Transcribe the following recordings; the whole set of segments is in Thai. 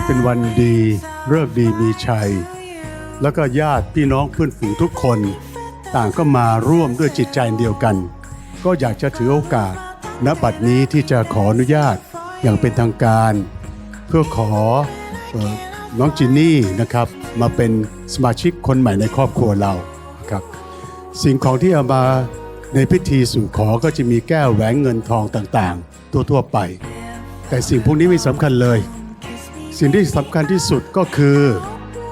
นี้เป็นวันดีเลิกษ์ดีมีชัย แล้วก็ญาติพี่น้องเพื่อนฝูงทุกคน ต่างก็มาร่วมด้วยจิตใจเดียวกัน ก็อยากจะถือโอกาสณบัดนี้ที่จะขออนุญาตอย่างเป็นทางการ เพื่อขอเอ่อน้องจินนี่นะครับ มาเป็นสมาชิกคนใหม่ในครอบครัวเราครับสิ่งของที่เอามาในพิธีสู่ขอก็จะมีแก้วแหวนเงินทองต่างๆ ทั่วๆไป แต่สิ่งพวกนี้ไม่สำคัญเลย สิ่งที่สำคัญที่สุดก็คือ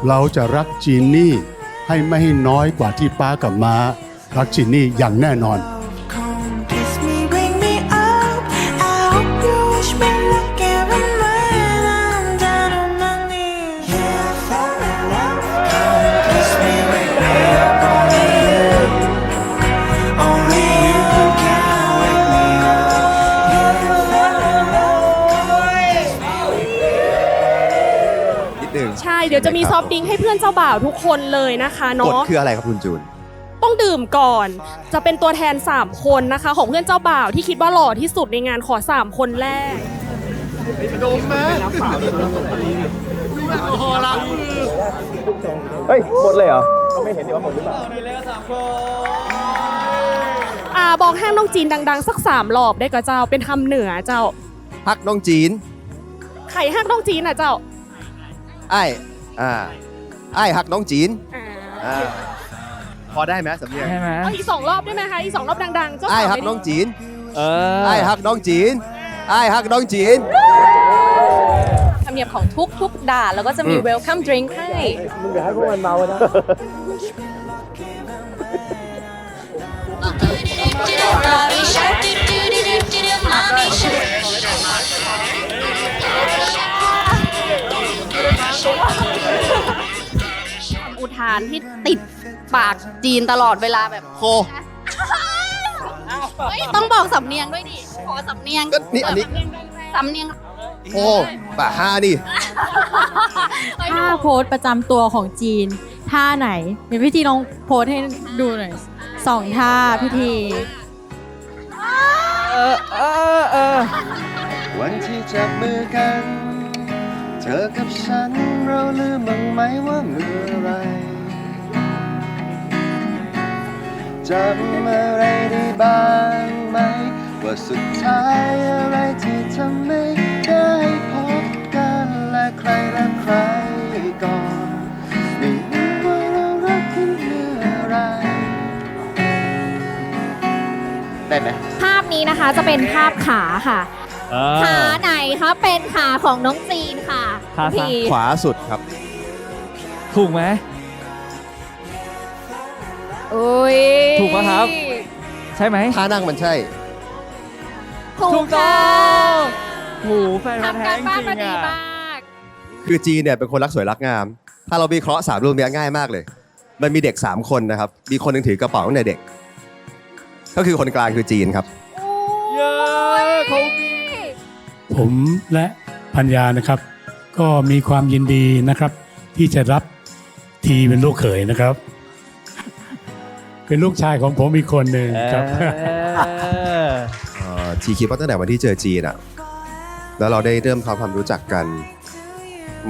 เราจะรักจีนนี่ให้ไม่ให้น้อยกว่าที่ป้ากับม้ารักจีนนี่อย่างแน่นอน นิดนึง ใช่เดี๋ยวจะมีซอฟต์ดริงก์ให้เพื่อนเจ้าบ่าวทุกคนเลยนะคะกฎเนาะ คืออะไรครับคุณจูน ต้องดื่มก่อน จะเป็นตัวแทน 3 คนนะคะ ของเพื่อนเจ้าบ่าวที่คิดว่าหล่อที่สุดในงานขอ 3 คนแรก เฮ้ย หมดเลยเหรอ อ่าบอกห้างน้องจีนดังๆ สักสามรอบได้กับเจ้าเป็นทำเหนือเจ้าฮักน้องจีน ไข่ห้างน้องจีนอะเจ้า ไอ้อ่าไอ้ฮักน้องจีนอ่าอ่าพอได้ไหมสำเนียงใช่ไหมเอาอีกสองรอบได้ไหมคะอีกสองรอบดังๆเจ้าไอ้สาวฮักไม่น้ได้องจีนเออไอ้ฮักน้องจีนไอ้ฮักน้องจีน ธรรมเนียมของทุกทุกๆด่านแล้วก็จะมี อืม welcome drink ให้ อุทานที่ติดปากจีนตลอดเวลาแบบโค เฮ้ยต้องบอกสำเนียงด้วยดิขอสำเนียงก็นี่อันนี้ สำเนียงโคป่าห้านี่เฮ้ยท่าโพสประจำตัวของจีน ท่าไหนเดี๋ยวพี่ทีลองโพสให้ดูหน่อยสองท่าพี่ทีเออเออเออวันที่จับมือกันเธอกับฉันเราลืมบ้างไหมว่าเมื่อไรจำอะไรได้บ้างไหม ว่าสุดท้ายอะไรที่ทำไม่ได้พบกันและใครและใครก่อนไม่รู้ว่าเรารักกันเมื่อไรได้ไหมภาพนี้นะคะจะเป็นภาพขาค่ะ เอขาอไหนคะเป็นขาของน้องจีนค่ะขาซ้าย พี่ขวาสุดครับ ถูกไหม อุ้ยถูกปะครับ ใช่ไหมท่านั่งมันใช่ ถูถูกกต้ค่ะองโหแฟนพันธ์ทำแท้การจบ้านริมางดีอะ มากคือจีนเนี่ยเป็นคนรักสวยรักงาม ถ้าเราวิเคราะห์สามรูปเนี้ยง่ายมากเลย มันมีเด็ก 3 คนนะครับ มีคนหนึงถือกระเป๋าตั้งแต่เด็ก ก็คือคนกลางคือจีนครับเยอะเขามี ผมและพัญญานะครับ ก็มีความยินดีนะครับ ที่จะรับทีเป็นลูกเขยนะครับ เป็นลูกชายของผมอีกคนหนึ่งครับเออเอ่อทีคิดว่าตั้งแต่วันที่เจอจีนอะแล้วเราได้เริ่มทำความรู้จักกัน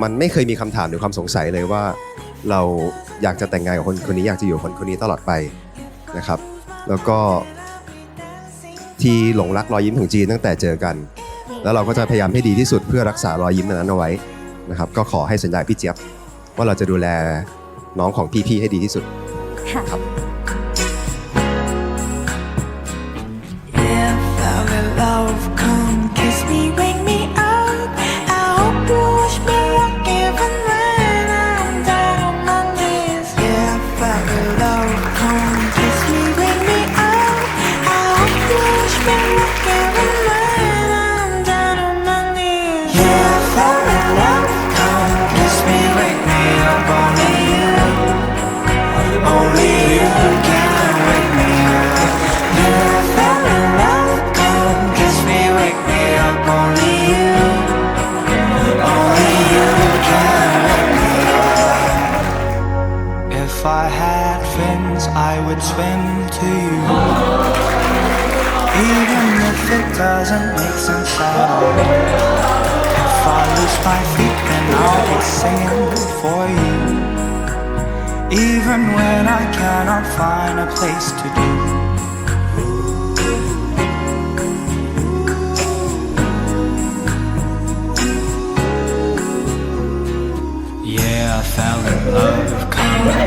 มันไม่เคยมีคำถามหรือความสงสัยเลยว่า เราอยากจะแต่งงานกับคนคนนี้อยากจะอยู่กับคนคนนี้ตลอดไปนะครับ แล้วก็ทีหลงรักรอยยิ้มของจีนตั้งแต่เจอกัน แล้วเราก็จะพยายามให้ดีที่สุดเพื่อรักษารอยยิ้มนั้นเอาไว้นะครับก็ขอให้สัญญาพี่เจี๊ยบว่าเราจะดูแลน้องของพี่ๆให้ดีที่สุดครับ If I had fins, I would swim to you. Even if it doesn't make sense at all. If I lose my feet, then I'll be singing for you. Even when I cannot find a place to do. Yeah, I fell in love.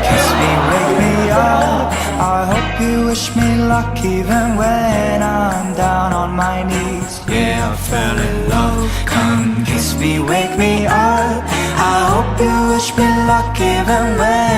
Kiss me, wake me up. I hope you wish me luck even when I'm down on my knees. Yeah, I fell in love. Come kiss me, wake me up. I hope you wish me luck even when